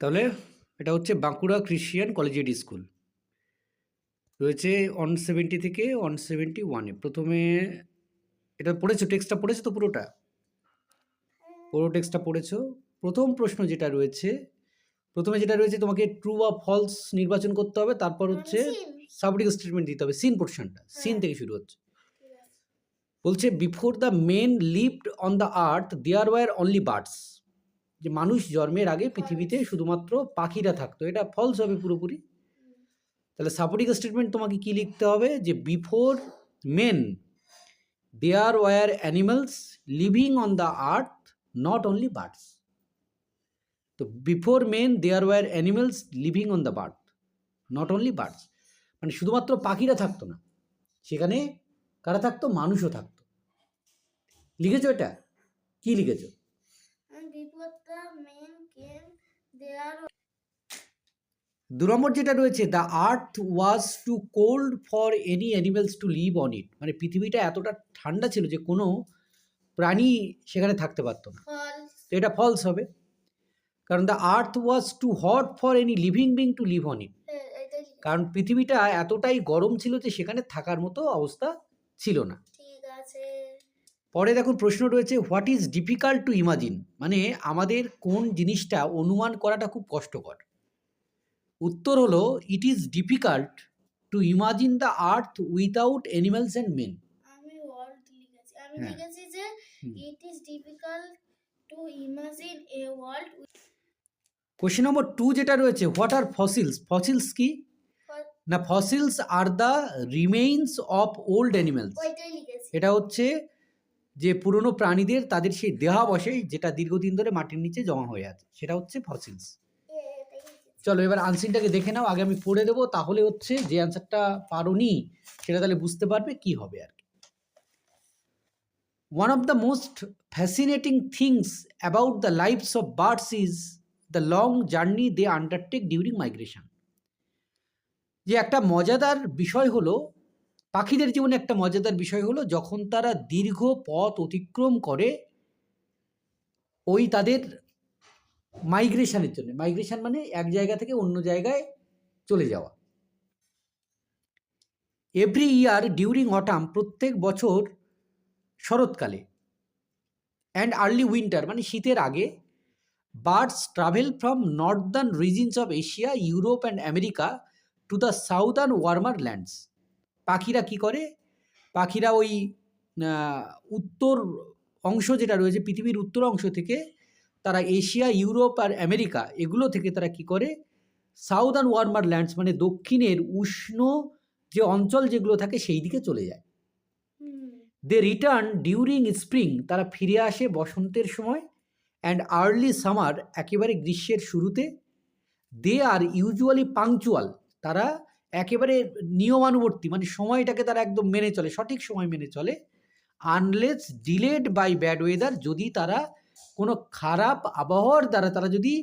তাহলে এটা হচ্ছে বাঁকুড়া ক্রিশ্চিয়ান কলেজিয়েট স্কুল রয়েছে ওয়ান সেভেন্টি থেকে ওয়ান সেভেন্টি ওয়ানে প্রথমে এটা পড়েছো? টেক্সটটা পড়েছো তো পুরোটা? পুরো টেক্সটটা পড়েছো? প্রথম প্রশ্ন যেটা রয়েছে প্রথমে যেটা রয়েছে তোমাকে ট্রু বা ফলস নির্বাচন করতে হবে তারপর হচ্ছে সাবডিক স্টেটমেন্ট দিতে হবে সিন পোর্শনটা সিন থেকে শুরু হচ্ছে। বলছে before the men lived on the earth there were only birds যে মানুষ জন্মের আগে পৃথিবীতে শুধুমাত্র পাখিরা থাকতো এটা ফলস হবে পুরোপুরি। তাহলে সাপোর্টিং স্টেটমেন্ট তোমাকে কি লিখতে হবে? যে before men there were animals living on the earth not only birds তো before men there were animals living on the birth not only birds মানে শুধুমাত্র পাখিরা থাকতো না সেখানে কারা থাকতো? মানুষও থাকতো। লিখেছো এটা? কি লিখেছো? দু নম্বর যেটা রয়েছে the earth was too cold for any animals to live on it মানে পৃথিবীটা এতটা ঠান্ডা ছিল যে কোনো প্রাণী সেখানে থাকতে পারতো না। তো এটা ফলস হবে। কারণ the earth was too hot for any living being to live on it. কারণ পৃথিবীটা এতটাই গরম ছিল যে সেখানে থাকার মতো অবস্থা ছিল না। ঠিক আছে। পরে দেখুন প্রশ্ন রয়েছে what is difficult to imagine মানে আমাদের কোন জিনিসটা অনুমান করাটা খুব কষ্টকর। উত্তর হলো it is difficult to imagine the earth without animals and men আমি ওয়ার্ল্ড আমি। যে it is difficult to imagine a world question number two যেটা রয়েছে হোয়াট আর ফসিলস ফসিলস কি? না fossils are the remains of old animals এটা হচ্ছে যে পুরনো প্রাণীদের তাদের সেই দেহাবশেষ যেটা দীর্ঘদিন ধরে মাটির নিচে জমা হয়ে আছে, সেটা হচ্ছে ফসিলস। চলো এবার আনসারটাকে দেখে নাও, আগে আমি পড়ে দেবো, তাহলে হচ্ছে যে অ্যান্সারটা পারোনি, সেটা তাহলে বুঝতে পারবে কি হবে আর কি one of the most fascinating things about the lifes of birds is the long journey they undertake during migration যে একটা মজাদার বিষয় হলো পাখিদের জীবনে একটা মজাদার বিষয় হলো, যখন তারা দীর্ঘ পথ অতিক্রম করে ওই তাদের মাইগ্রেশনের জন্য। মাইগ্রেশন মানে এক জায়গা থেকে অন্য জায়গায় চলে যাওয়া। এভরি ইয়ার ডিউরিং অটাম প্রত্যেক বছর শরৎকালে অ্যান্ড আর্লি উইন্টার মানে শীতের আগে birds travel from northern regions of Asia Europe and America to the southern warmer lands পাখিরা কি করে? পাখিরা ওই উত্তর অংশ যেটা রয়েছে পৃথিবীর উত্তর অংশ থেকে তারা এশিয়া ইউরোপ আর আমেরিকা এগুলো থেকে তারা কি করে? সাউদার্ন ওয়ার্মার ল্যান্ডস মানে দক্ষিণের উষ্ণ যে অঞ্চল যেগুলো থাকে সেই দিকে চলে যায়। দে রিটার্ন ডিউরিং স্প্রিং তারা ফিরে আসে বসন্তের সময় অ্যান্ড আর্লি সামার একেবারে গ্রীষ্মের শুরুতে। দে আর ইউজুয়ালি পাংচুয়াল তারা একেবারে নিয়মানুবর্তী মানে সময়টাকে তারা একদম মেনে চলে, সঠিক সময় মেনে চলে unless delayed by bad weather যদি তারা কোনো খারাপ আবহাওয়ার দ্বারা তারা যদি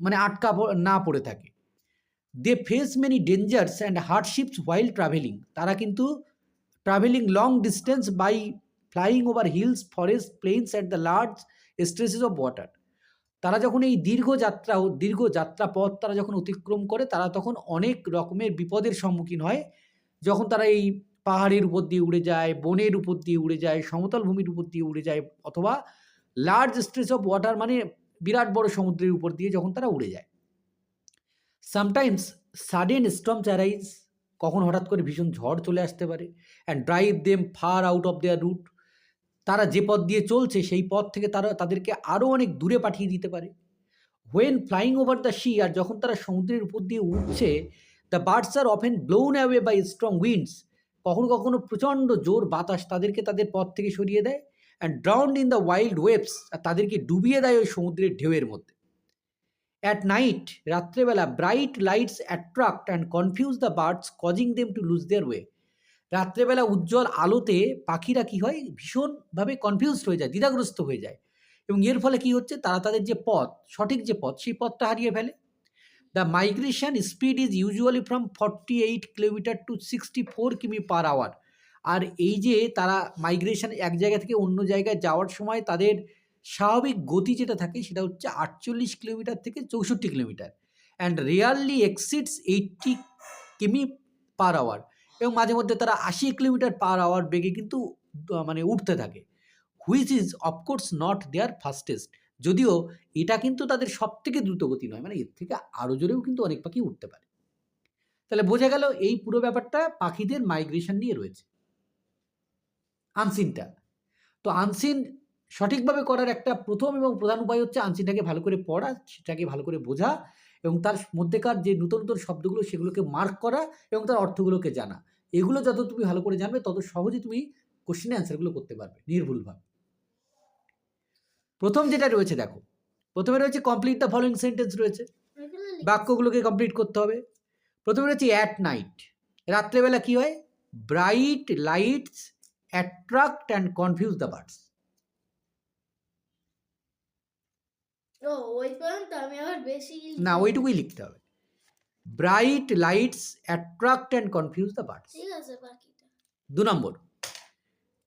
মানে আটকা না পড়ে থাকে। They face many dangers and hardships while travelling তারা কিন্তু travelling long distance by flying over hills forest plains at the large stretches of water তারা যখন এই দীর্ঘ যাত্রা দীর্ঘ যাত্রা পথ তারা যখন অতিক্রম করে, তারা তখন অনেক রকমের বিপদের সম্মুখীন হয়। যখন তারা এই পাহাড়ের উপর দিয়ে উড়ে যায়, বনের উপর দিয়ে উড়ে যায়, সমতল ভূমির উপর দিয়ে উড়ে যায় অথবা লার্জ স্ট্রেস অফ ওয়াটার মানে বিরাট বড় সমুদ্রের উপর দিয়ে যখন তারা উড়ে যায়। সামটাইমস সাডেন স্টর্মস চ্যারাইজ কখন হঠাৎ করে ভীষণ ঝড় চলে আসতে পারে and drive them far out of their route তারা যে পথ দিয়ে চলছে, সেই পথ থেকে তারা, তাদেরকে আরও অনেক দূরে পাঠিয়ে দিতে পারে। When flying over the sea আর যখন তারা সমুদ্রের উপর দিয়ে উঠছে the birds are often blown away by strong winds কখনো কখনো প্রচণ্ড জোর বাতাস তাদেরকে তাদের পথ থেকে সরিয়ে দেয় and drowned in the wild waves আর তাদেরকে ডুবিয়ে দেয় ওই সমুদ্রের ঢেউয়ের মধ্যে। অ্যাট নাইট রাত্রেবেলা bright lights attract and confuse the birds causing them to lose their way রাত্রেবেলা উজ্জ্বল আলোতে পাখিরা কি হয়? ভীষণভাবে কনফিউজড হয়ে যায়, দ্বিধাগ্রস্ত হয়ে যায়। এবং এর ফলে কি হচ্ছে? তারা তাদের যে পথ, সঠিক যে পথ, সেই পথটা হারিয়ে ফেলে। The migration speed is usually from forty eight kilometre to sixty four km per hour আর এই যে তারা মাইগ্রেশন এক জায়গা থেকে অন্য জায়গায় যাওয়ার সময় তাদের স্বাভাবিক গতি যেটা থাকে, সেটা হচ্ছে আটচল্লিশ কিলোমিটার থেকে চৌষট্টি kilometre and rarely exceeds eighty km per hour এবং মাঝে মধ্যে তারা আশি কিলোমিটার পার আওয়ার বেগে কিন্তু মানে উঠতে থাকে। Which is of course not their fastest যদিও এটা কিন্তু তাদের সব থেকে দ্রুত গতি নয় মানে এর থেকে আরও জোরেও কিন্তু অনেক পাখি উঠতে পারে। তাহলে বোঝা গেল এই পুরো ব্যাপারটা পাখিদের মাইগ্রেশন নিয়ে রয়েছে। আনসিনটা তো আনসিন সঠিকভাবে করার একটা প্রথম এবং প্রধান উপায় হচ্ছে আনসিনটাকে ভালো করে পড়া, সেটাকে ভালো করে বোঝা এবং তার মধ্যেকার যে নতুন নতুন শব্দগুলো সেগুলোকে মার্ক করা এবং তার অর্থগুলোকে জানা। এগুলো যত তুমি ভালো করে জানবে তত সহজে তুমি কোশ্চেনের অ্যান্সারগুলো করতে পারবে নির্ভুলভাবে। প্রথম যেটা রয়েছে দেখো প্রথমে রয়েছে কমপ্লিট দ্য ফলোয়িং সেন্টেন্স রয়েছে। বাক্যগুলোকে কমপ্লিট করতে হবে। প্রথমে রয়েছে অ্যাট নাইট রাত্রেবেলা কি হয়? Bright lights attract and confuse the birds না ওইটুকুই লিখতে হবে। Bright lights attract and confuse the birds দু number.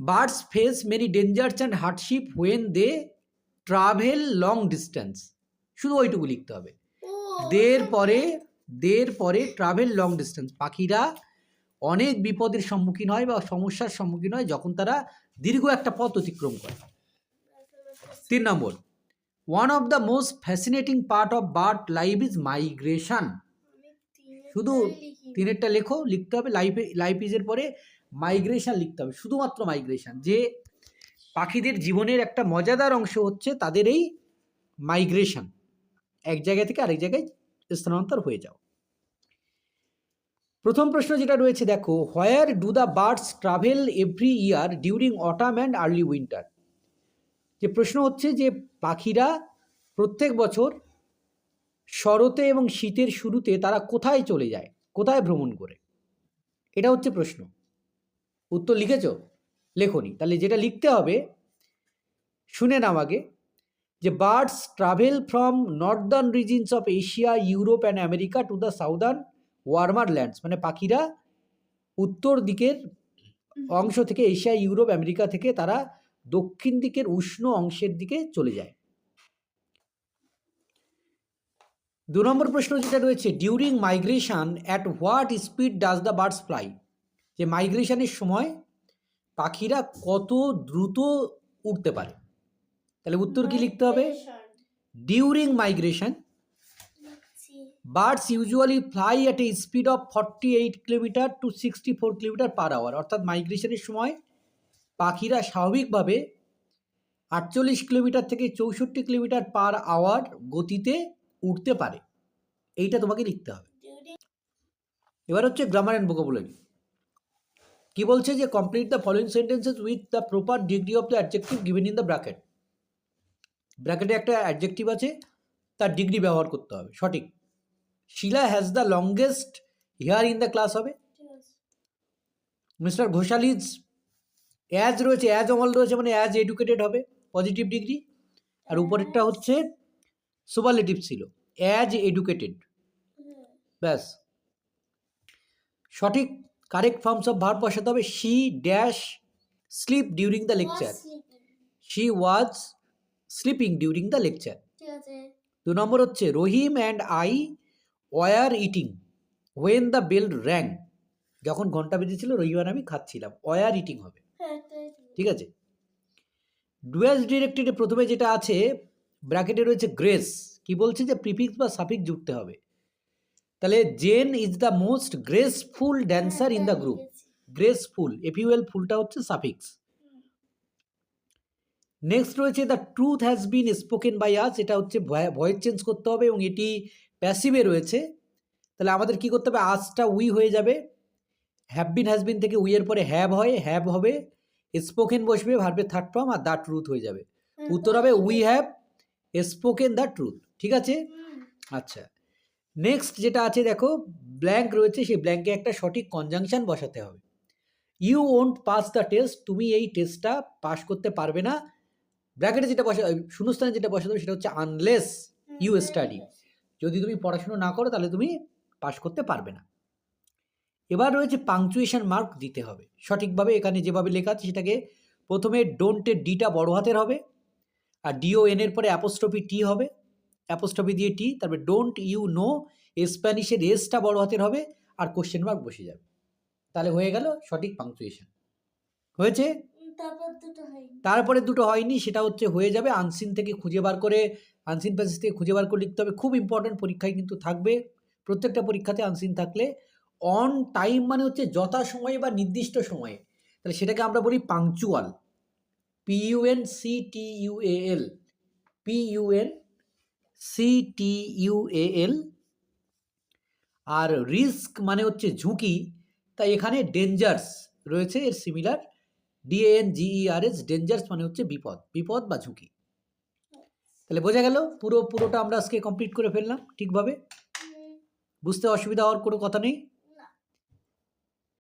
Birds face many dangers and hardship when they travel long distance শুধু ওইটুকু লিখতে হবে। দের পরে দের পরে ট্রাভেল লং ডিস্টেন্স পাখিরা অনেক বিপদের সম্মুখীন হয় বা সমস্যার সম্মুখীন হয় যখন তারা দীর্ঘ একটা পথ অতিক্রম করে। তিন number. One of the most fascinating part of bird life is migration শুধু তিনেরটা লেখো লিখতে হবে লাইফে লাইফ ইজের পরে মাইগ্রেশন লিখতে হবে শুধুমাত্র মাইগ্রেশন যে পাখিদের জীবনের একটা মজাদার অংশ হচ্ছে তাদের এই মাইগ্রেশন এক জায়গা থেকে আরেক জায়গায় স্থানান্তর হয়ে যাও। প্রথম প্রশ্ন যেটা রয়েছে দেখো where do the birds travel every year during autumn and early winter যে প্রশ্ন হচ্ছে যে পাখিরা প্রত্যেক বছর শরতে এবং শীতের শুরুতে তারা কোথায় চলে যায়? কোথায় ভ্রমণ করে? এটা হচ্ছে প্রশ্ন। উত্তর লিখেছ? লেখনি। তাহলে যেটা লিখতে হবে শুনে নাও আগে যে birds travel from northern regions of Asia Europe and America to the southern warmer lands. মানে পাখিরা উত্তর দিকের অংশ থেকে এশিয়া ইউরোপ আমেরিকা থেকে তারা দক্ষিণ দিকের উষ্ণ অংশের দিকে চলে যায়। দু নম্বর প্রশ্ন যেটা রয়েছে during migration at what speed does the birds fly যে মাইগ্রেশনের সময় পাখিরা কত দ্রুত উঠতে পারে। তাহলে উত্তর কি লিখতে হবে? During migration. Birds usually fly at a speed of forty eight kilometre to sixty four kilometre per hour অর্থাৎ মাইগ্রেশনের সময় পাখিরা স্বাভাবিকভাবে আটচল্লিশ কিলোমিটার থেকে চৌষট্টি কিলোমিটার পার আওয়ার গতিতে উঠতে পারে। এইটা তোমাকে লিখতে হবে। এবার হচ্ছে গ্রামার অ্যান্ড ভোকাবুলারি কি বলছে যে complete the following sentences with the proper degree of the adjective given in the bracket ব্র্যাকেটে একটা অ্যাডজেক্টিভ আছে, তার ডিগ্রি ব্যবহার করতে হবে। সঠিক। Sheela has the longest hair in the class হবে। মিস্টার ঘোষালিজ অ্যাজ রয়েছে অ্যাজ অমল রয়েছে মানে অ্যাজ এডুকেটেড হবে পজিটিভ ডিগ্রি আর উপরেরটা হচ্ছে সুপারলেটিভ ছিল অ্যাজ এডুকেটেড। ব্যাস। সঠিক কারেক্ট ফর্মস অফ ভার্ব বসাতে হবে। She dash sleep during the lecture she was sleeping during the lecture দু নম্বর হচ্ছে Rahim and I were eating when the bell rang যখন ঘণ্টা বেজেছিল রহিম আর আমি খাচ্ছিলাম। ওয়ার ইটিং হবে। হ্যাঁ ঠিক। ঠিক আছে। ডুয়েস ডিরেক্টেডে প্রথমে যেটা আছে ব্র্যাকেটে রয়েছে গ্রেস কি বলছে যে প্রিফিক্স বা সাফিক্স জুড়তে হবে। তাহলে Jane is the most graceful dancer in the হ্যাঁ, গ্রুপ। লিখেছি। গ্রেসফুল এফইউএল ফুলটা হচ্ছে সাফিক্স। নেক্সট রয়েছে the truth has been spoken by us এটা হচ্ছে ভয়েস চেঞ্জ করতে হবে এবং এটি প্যাসিভে রয়েছে। তাহলে আমাদের কি করতে হবে? আজটা উই হয়ে যাবে। হ্যাভ বিন হ্যাজ বিন থেকে উইয়ের পরে হ্যাভ হয় হ্যাভ হবে স্পোকেন বসবে ভার্বের থার্ড ফর্ম আর দ্য ট্রুথ হয়ে যাবে। হ্যাঁ, উত্তর হবে we have spoken the truth, ঠিক আছে? আচ্ছা নেক্সট যেটা আছে দেখো, ব্ল্যাঙ্ক রয়েছে, সেই ব্ল্যাঙ্কে একটা সঠিক কনজাংশন বসাতে হবে। You won't pass the test, তুমি এই টেস্টটা পাস করতে পারবে না। ব্র্যাকেটে যেটা বসা শূন্যস্থানে যেটা বসাতে হবে সেটা হচ্ছে আনলেস ইউ স্টাডি যদি তুমি পড়াশুনো না করো, তাহলে তুমি পাস করতে পারবে না। এবার রয়েছে পাংচুয়েশন মার্ক দিতে হবে। সঠিকভাবে এখানে যেভাবে লেখা আছে, সেটাকে প্রথমে ডোন্টের ডিটা বড় হাতের হবে। আর ডিও এন এর পরে অ্যাপোস্ট্রফি টি হবে। অ্যাপোস্ট্রফি দিয়ে টি তারপরে ডোন্ট ইউ নো স্প্যানিশের এসটা বড় হাতের হবে আর কোশ্চেন মার্ক বসে যাবে। তাহলে হয়ে গেল সঠিক পাংচুয়েশন হয়েছে? তারপর তারপরে দুটো হয়নি সেটা হচ্ছে হয়ে যাবে আনসিন থেকে খুঁজে বার করে আনসিন প্যাসেজ থেকে খুঁজে বার করে লিখতে হবে। খুব ইম্পর্ট্যান্ট পরীক্ষায় কিন্তু থাকবে। প্রত্যেকটা পরীক্ষাতে আনসিন থাকলে অন টাইম মানে হচ্ছে যথা সময়ে বা নির্দিষ্ট সময়ে। তাহলে সেটাকে আমরা বলি punctual P U N C T U A U A L P U N C T U A L R risk মানে হচ্ছে ঝুঁকি তাই এখানে ডেঞ্জার্স রয়েছে এর সিমিলার ডিএন জিইআরএস ডেঞ্জার্স মানে হচ্ছে বিপদ বিপদ বা ঝুঁকি। তাহলে বোঝা গেল পুরো পুরোটা আমরা আজকে কমপ্লিট করে ফেললাম ঠিকভাবে? বুঝতে অসুবিধা হওয়ার কোনো কথা নেই?